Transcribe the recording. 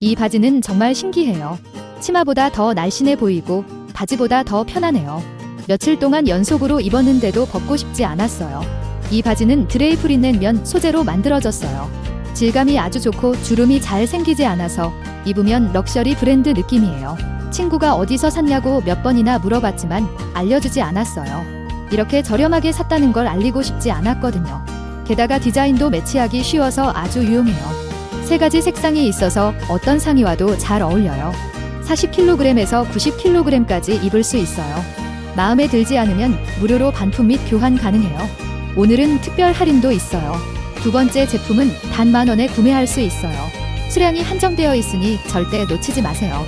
이 바지는 정말 신기해요. 치마보다 더 날씬해 보이고 바지보다 더 편하네요. 며칠 동안 연속으로 입었는데도 벗고 싶지 않았어요. 이 바지는 드레이프리넨 면 소재로 만들어졌어요. 질감이 아주 좋고 주름이 잘 생기지 않아서 입으면 럭셔리 브랜드 느낌이에요. 친구가 어디서 샀냐고 몇 번이나 물어봤지만 알려주지 않았어요. 이렇게 저렴하게 샀다는 걸 알리고 싶지 않았거든요. 게다가 디자인도 매치하기 쉬워서 아주 유용해요. 세 가지 색상이 있어서 어떤 상의와도 잘 어울려요. 40kg에서 90kg까지 입을 수 있어요. 마음에 들지 않으면 무료로 반품 및 교환 가능해요. 오늘은 특별 할인도 있어요. 두 번째 제품은 단 만 원에 구매할 수 있어요. 수량이 한정되어 있으니 절대 놓치지 마세요.